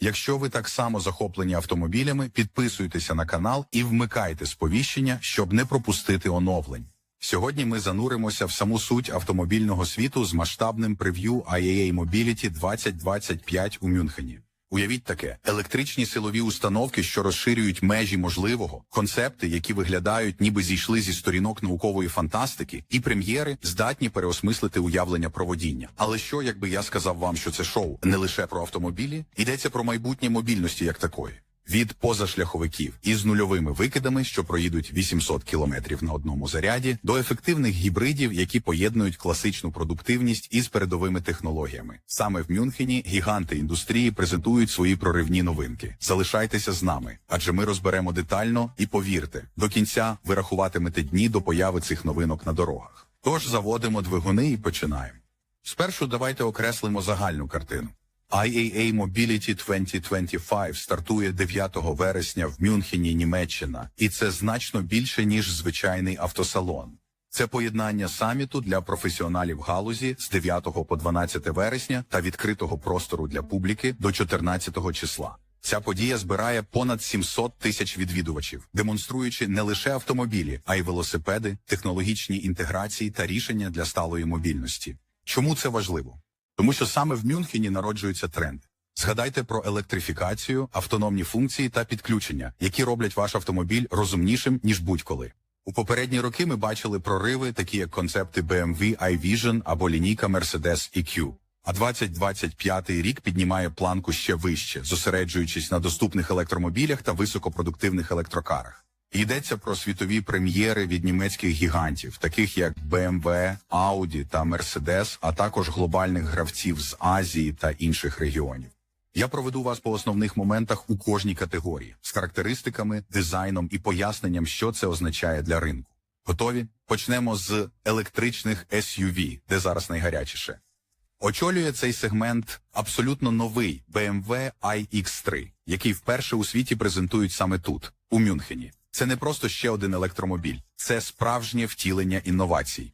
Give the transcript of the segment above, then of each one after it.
Якщо ви так само захоплені автомобілями, підписуйтеся на канал і вмикайте сповіщення, щоб не пропустити оновлень. Сьогодні ми зануримося в саму суть автомобільного світу з масштабним прев'ю IAA Mobility 2025 у Мюнхені. Уявіть таке: електричні силові установки, що розширюють межі можливого, концепти, які виглядають, ніби зійшли зі сторінок наукової фантастики, і прем'єри здатні переосмислити уявлення про водіння. Але що, якби я сказав вам, що це шоу не лише про автомобілі, йдеться про майбутнє мобільності як такої. Від позашляховиків із нульовими викидами, що проїдуть 800 кілометрів на одному заряді, до ефективних гібридів, які поєднують класичну продуктивність із передовими технологіями. Саме в Мюнхені гіганти індустрії презентують свої проривні новинки. Залишайтеся з нами, адже ми розберемо детально і повірте, до кінця ви рахуватимете дні до появи цих новинок на дорогах. Тож заводимо двигуни і починаємо. Спершу давайте окреслимо загальну картину. IAA Mobility 2025 стартує 9 вересня в Мюнхені, Німеччина, і це значно більше, ніж звичайний автосалон. Це поєднання саміту для професіоналів галузі з 9 по 12 вересня та відкритого простору для публіки до 14 числа. Ця подія збирає понад 700 тисяч відвідувачів, демонструючи не лише автомобілі, а й велосипеди, технологічні інтеграції та рішення для сталої мобільності. Чому це важливо? Тому що саме в Мюнхені народжується тренд. Згадайте про електрифікацію, автономні функції та підключення, які роблять ваш автомобіль розумнішим ніж будь-коли. У попередні роки ми бачили прориви, такі як концепти BMW iVision або лінійка Mercedes EQ. А 2025 рік піднімає планку ще вище, зосереджуючись на доступних електромобілях та високопродуктивних електрокарах. Йдеться про світові прем'єри від німецьких гігантів, таких як BMW, Audi та Mercedes, а також глобальних гравців з Азії та інших регіонів. Я проведу вас по основних моментах у кожній категорії з характеристиками, дизайном і поясненням, що це означає для ринку. Готові? Почнемо з електричних SUV, де зараз найгарячіше. Очолює цей сегмент абсолютно новий BMW iX3, який вперше у світі презентують саме тут, у Мюнхені. Це не просто ще один електромобіль, це справжнє втілення інновацій.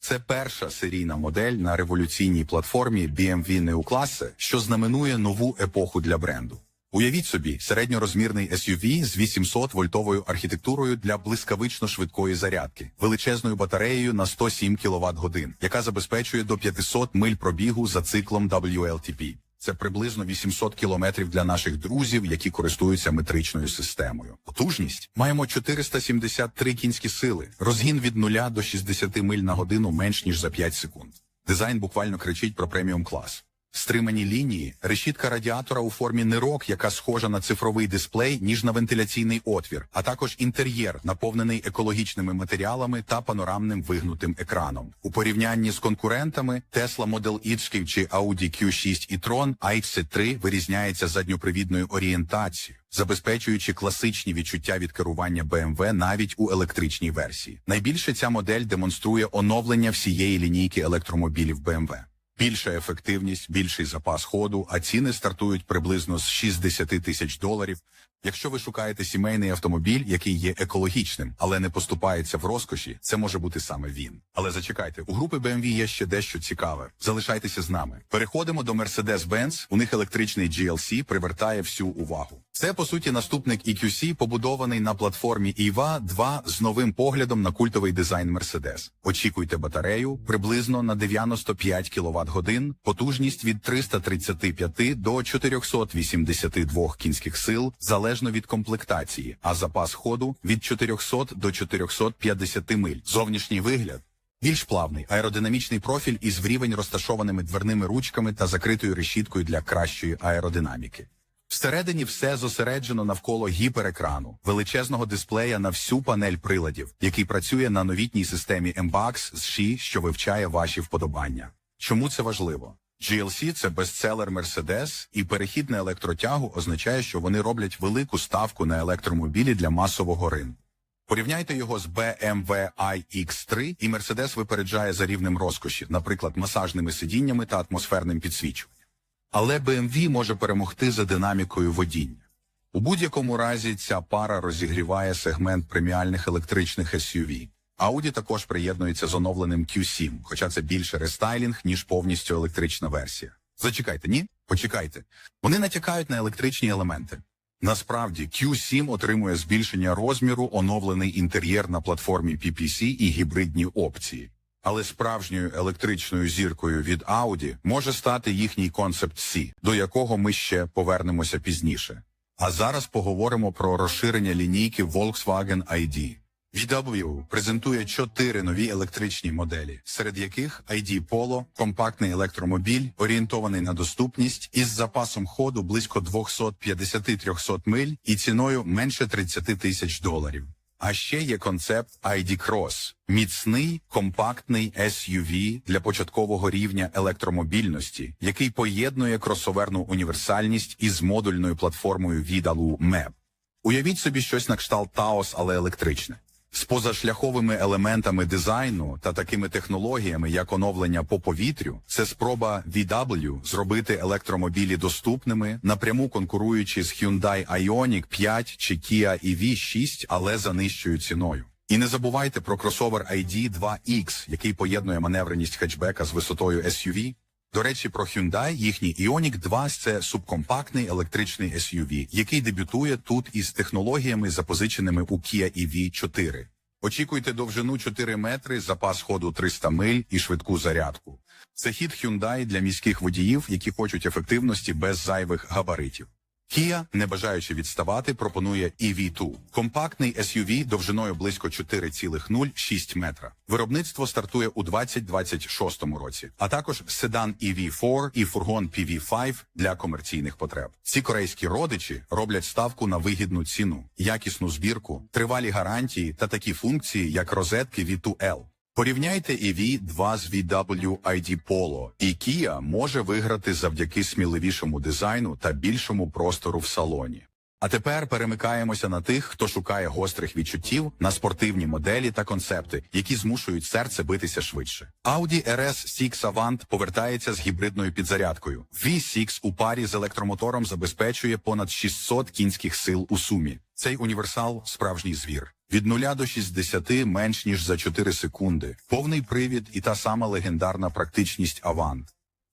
Це перша серійна модель на революційній платформі BMW Neoclasse, що знаменує нову епоху для бренду. Уявіть собі, середньорозмірний SUV з 800 вольтовою архітектурою для блискавично швидкої зарядки, величезною батареєю на 107 кВт годин, яка забезпечує до 500 миль пробігу за циклом WLTP. Це приблизно 800 кілометрів для наших друзів, які користуються метричною системою. Потужність маємо 473 кінські сили, розгін від 0 до 60 миль на годину менш ніж за 5 секунд. Дизайн буквально кричить про преміум клас. Стримані лінії, решітка радіатора у формі нирок, яка схожа на цифровий дисплей, ніж на вентиляційний отвір, а також інтер'єр, наповнений екологічними матеріалами та панорамним вигнутим екраном. У порівнянні з конкурентами Tesla Model X чи Audi Q6 e-tron iX3 вирізняється задньопривідною орієнтацією, забезпечуючи класичні відчуття від керування BMW навіть у електричній версії. Найбільше ця модель демонструє оновлення всієї лінійки електромобілів BMW. Більша ефективність, більший запас ходу, а ціни стартують приблизно з 60 тисяч доларів. Якщо ви шукаєте сімейний автомобіль, який є екологічним, але не поступається в розкоші, це може бути саме він. Але зачекайте, у групи BMW є ще дещо цікаве. Залишайтеся з нами. Переходимо до Mercedes-Benz. У них електричний GLC привертає всю увагу. Це по суті наступник EQC, побудований на платформі EVA 2 з новим поглядом на культовий дизайн Mercedes. Очікуйте батарею приблизно на 95 кВт годин, потужність від 335 до 482 кінських сил, залежно від комплектації, а запас ходу від 400 до 450 миль. Зовнішній вигляд. Більш плавний аеродинамічний профіль із врівень розташованими дверними ручками та закритою решіткою для кращої аеродинаміки. Всередині все зосереджено навколо гіперекрану, величезного дисплея на всю панель приладів, який працює на новітній системі MBUX з ШІ, що вивчає ваші вподобання. Чому це важливо? GLC – це бестселер Mercedes, і перехід на електротягу означає, що вони роблять велику ставку на електромобілі для масового ринку. Порівняйте його з BMW iX3, і Mercedes випереджає за рівнем розкоші, наприклад, масажними сидіннями та атмосферним підсвічуванням. Але BMW може перемогти за динамікою водіння. У будь-якому разі ця пара розігріває сегмент преміальних електричних SUV. Audi також приєднується з оновленим Q7, хоча це більше рестайлінг, ніж повністю електрична версія. Зачекайте, ні? Почекайте, вони натякають на електричні елементи. Насправді, Q7 отримує збільшення розміру, оновлений інтер'єр на платформі PPC і гібридні опції. Але справжньою електричною зіркою від Audi може стати їхній концепт C, до якого ми ще повернемося пізніше. А зараз поговоримо про розширення лінійки Volkswagen ID. VW презентує чотири нові електричні моделі, серед яких ID Polo – компактний електромобіль, орієнтований на доступність із запасом ходу близько 250-300 миль і ціною менше 30 тисяч доларів. А ще є концепт ID Cross – міцний компактний SUV для початкового рівня електромобільності, який поєднує кросоверну універсальність із модульною платформою відалу MEB. Уявіть собі щось на кшталт Taos, але електричне. З позашляховими елементами дизайну та такими технологіями, як оновлення по повітрю, це спроба VW зробити електромобілі доступними, напряму конкуруючи з Hyundai Ioniq 5 чи Kia EV6, але за нижчою ціною. І не забувайте про кросовер ID 2X, який поєднує маневреність хетчбека з висотою SUV. До речі, про Hyundai їхній Ioniq 2 – це субкомпактний електричний SUV, який дебютує тут із технологіями, запозиченими у Kia EV4. Очікуйте довжину 4 метри, запас ходу 300 миль і швидку зарядку. Це хід Hyundai для міських водіїв, які хочуть ефективності без зайвих габаритів. Kia, не бажаючи відставати, пропонує EV2 – компактний SUV довжиною близько 4,06 метра. Виробництво стартує у 2026 році, а також седан EV4 і фургон PV5 для комерційних потреб. Ці корейські родичі роблять ставку на вигідну ціну, якісну збірку, тривалі гарантії та такі функції, як розетки V2L. Порівняйте EV2 з VW ID Polo, і Kia може виграти завдяки сміливішому дизайну та більшому простору в салоні. А тепер перемикаємося на тих, хто шукає гострих відчуттів на спортивні моделі та концепти, які змушують серце битися швидше. Audi RS6 Avant повертається з гібридною підзарядкою. V6 у парі з електромотором забезпечує понад 600 кінських сил у сумі. Цей універсал справжній звір. Від 0 до 60 менш ніж за 4 секунди. Повний привід і та сама легендарна практичність Avant.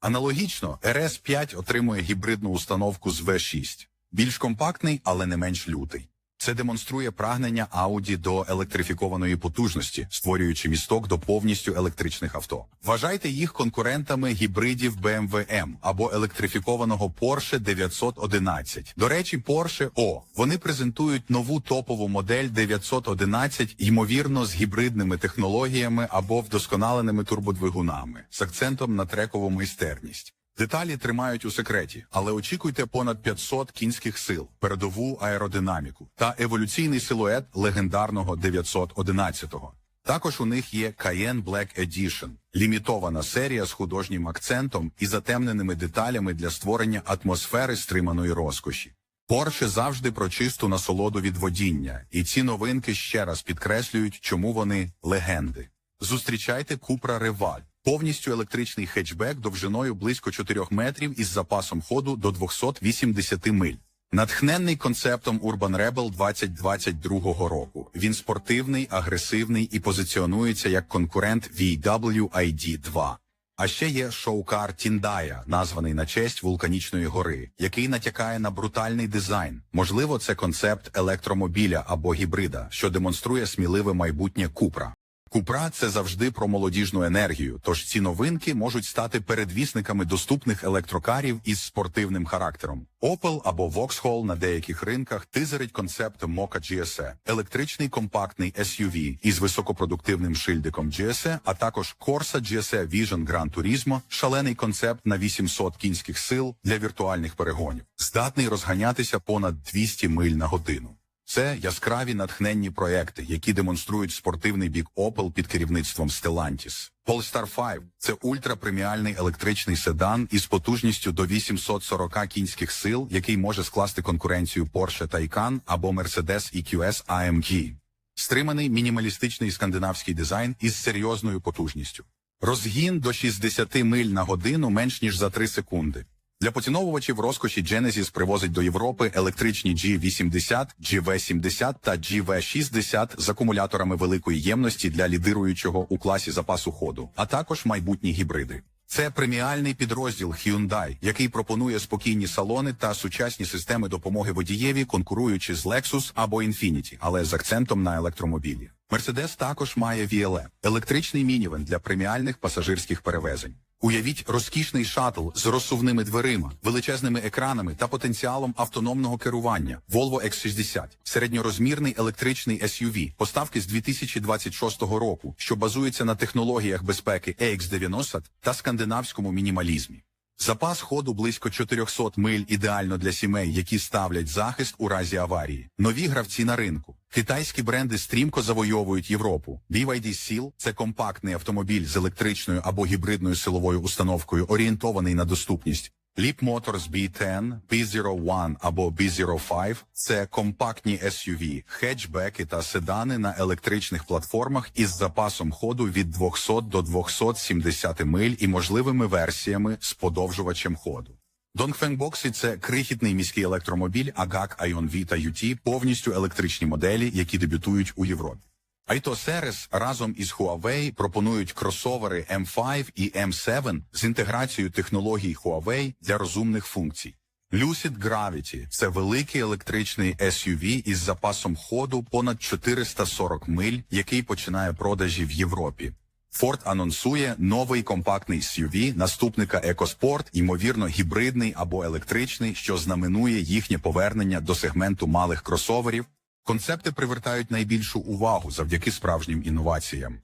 Аналогічно, RS5 отримує гібридну установку з V6. Більш компактний, але не менш лютий. Це демонструє прагнення Audi до електрифікованої потужності, створюючи місток до повністю електричних авто. Вважайте їх конкурентами гібридів BMW M або електрифікованого Porsche 911. До речі, Porsche O. Вони презентують нову топову модель 911, ймовірно, з гібридними технологіями або вдосконаленими турбодвигунами з акцентом на трекову майстерність. Деталі тримають у секреті, але очікуйте понад 500 кінських сил, передову аеродинаміку та еволюційний силует легендарного 911-го. Також у них є Cayenne Black Edition – лімітована серія з художнім акцентом і затемненими деталями для створення атмосфери стриманої розкоші. Porsche завжди про чисту насолоду від водіння, і ці новинки ще раз підкреслюють, чому вони легенди. Зустрічайте Cupra Rival. Повністю електричний хетчбек довжиною близько 4 метрів із запасом ходу до 280 миль. Натхненний концептом Urban Rebel 2022 року. Він спортивний, агресивний і позиціонується як конкурент VW ID2. А ще є шоукар Тіндая, названий на честь вулканічної гори, який натякає на брутальний дизайн. Можливо, це концепт електромобіля або гібрида, що демонструє сміливе майбутнє Купра. Купра це завжди про молодіжну енергію, тож ці новинки можуть стати передвісниками доступних електрокарів із спортивним характером. Opel або Vauxhall на деяких ринках тизерить концепт Mocha GSE – електричний компактний SUV із високопродуктивним шильдиком GSE, а також Corsa GSE Vision Gran Turismo – шалений концепт на 800 кінських сил для віртуальних перегонів, здатний розганятися понад 200 миль на годину. Це яскраві натхненні проекти, які демонструють спортивний бік Opel під керівництвом Stellantis. Polestar 5 – це ультрапреміальний електричний седан із потужністю до 840 кінських сил, який може скласти конкуренцію Porsche Taycan або Mercedes EQS AMG. Стриманий мінімалістичний скандинавський дизайн із серйозною потужністю. Розгін до 60 миль на годину менш ніж за 3 секунди. Для поціновувачів розкоші Genesis привозить до Європи електричні G80, GV70 та GV60 з акумуляторами великої ємності для лідируючого у класі запасу ходу, а також майбутні гібриди. Це преміальний підрозділ Hyundai, який пропонує спокійні салони та сучасні системи допомоги водієві, конкуруючи з Lexus або Infiniti, але з акцентом на електромобілі. Mercedes також має VLE – електричний мінівен для преміальних пасажирських перевезень. Уявіть розкішний шатл з розсувними дверима, величезними екранами та потенціалом автономного керування Volvo X60 – середньорозмірний електричний SUV, поставки з 2026 року, що базується на технологіях безпеки EX90 та скандинавському мінімалізмі. Запас ходу близько 400 миль ідеально для сімей, які ставлять захист у разі аварії. Нові гравці на ринку. Китайські бренди стрімко завойовують Європу. BYD Seal – це компактний автомобіль з електричною або гібридною силовою установкою, орієнтований на доступність. Leap Motors B10, B01 або B05 – це компактні SUV, хетчбеки та седани на електричних платформах із запасом ходу від 200 до 270 миль і можливими версіями з подовжувачем ходу. Boxy – це крихітний міський електромобіль Agak Ion V та UT, повністю електричні моделі, які дебютують у Європі. Seres разом із Huawei пропонують кросовери M5 і M7 з інтеграцією технологій Huawei для розумних функцій. Lucid Gravity – це великий електричний SUV із запасом ходу понад 440 миль, який починає продажі в Європі. Ford анонсує новий компактний SUV, наступника EcoSport, ймовірно, гібридний або електричний, що знаменує їхнє повернення до сегменту малих кросоверів. Концепти привертають найбільшу увагу завдяки справжнім інноваціям.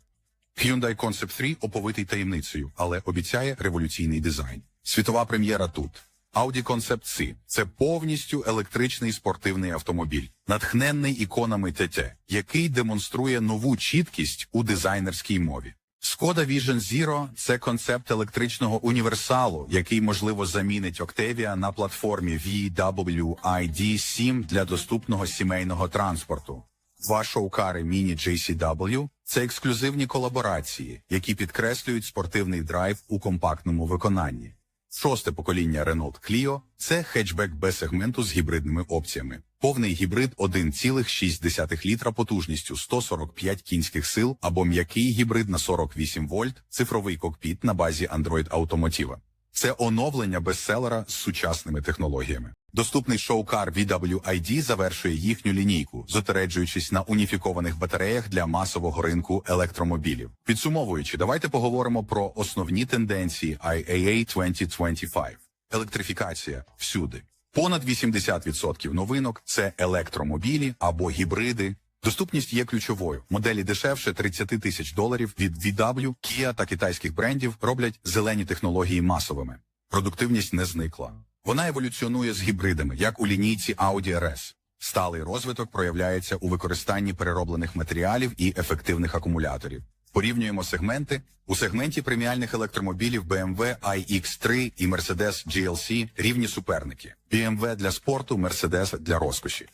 Hyundai Concept 3 оповитий таємницею, але обіцяє революційний дизайн. Світова прем'єра тут. Audi Concept C – це повністю електричний спортивний автомобіль, натхненний іконами ТТ, який демонструє нову чіткість у дизайнерській мові. Skoda Vision Zero – це концепт електричного універсалу, який можливо замінить Octavia на платформі VWID 7 для доступного сімейного транспорту. Ваша укари міні JCW – це ексклюзивні колаборації, які підкреслюють спортивний драйв у компактному виконанні. Шосте покоління Renault Clio – це хетчбек без сегменту з гібридними опціями. Повний гібрид 1,6 літра потужністю 145 кінських сил або м'який гібрид на 48 вольт, цифровий кокпіт на базі Android Automotive. Це оновлення бестселера з сучасними технологіями. Доступний шоукар VW ID завершує їхню лінійку, зосереджуючись на уніфікованих батареях для масового ринку електромобілів. Підсумовуючи, давайте поговоримо про основні тенденції IAA 2025. Електрифікація всюди. Понад 80% новинок це електромобілі або гібриди. Доступність є ключовою. Моделі дешевше 30 тисяч доларів від VW, Kia та китайських брендів роблять зелені технології масовими. Продуктивність не зникла. Вона еволюціонує з гібридами, як у лінійці Audi RS. Сталий розвиток проявляється у використанні перероблених матеріалів і ефективних акумуляторів. Порівнюємо сегменти. У сегменті преміальних електромобілів BMW iX3 і Mercedes GLC рівні суперники. BMW для спорту, Mercedes для розкоші.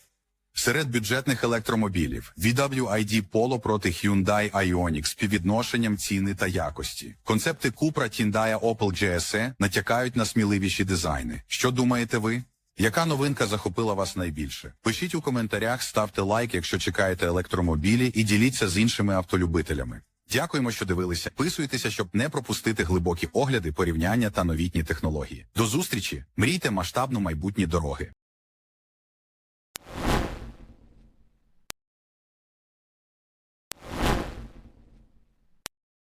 Серед бюджетних електромобілів VW ID Polo проти Hyundai Ioniq з співвідношенням ціни та якості. Концепти Cupra, Hyundai Opel GSE натякають на сміливіші дизайни. Що думаєте ви? Яка новинка захопила вас найбільше? Пишіть у коментарях, ставте лайк, якщо чекаєте електромобілі, і діліться з іншими автолюбителями. Дякуємо, що дивилися. Підписуйтеся, щоб не пропустити глибокі огляди, порівняння та новітні технології. До зустрічі! Мрійте масштабно майбутні дороги.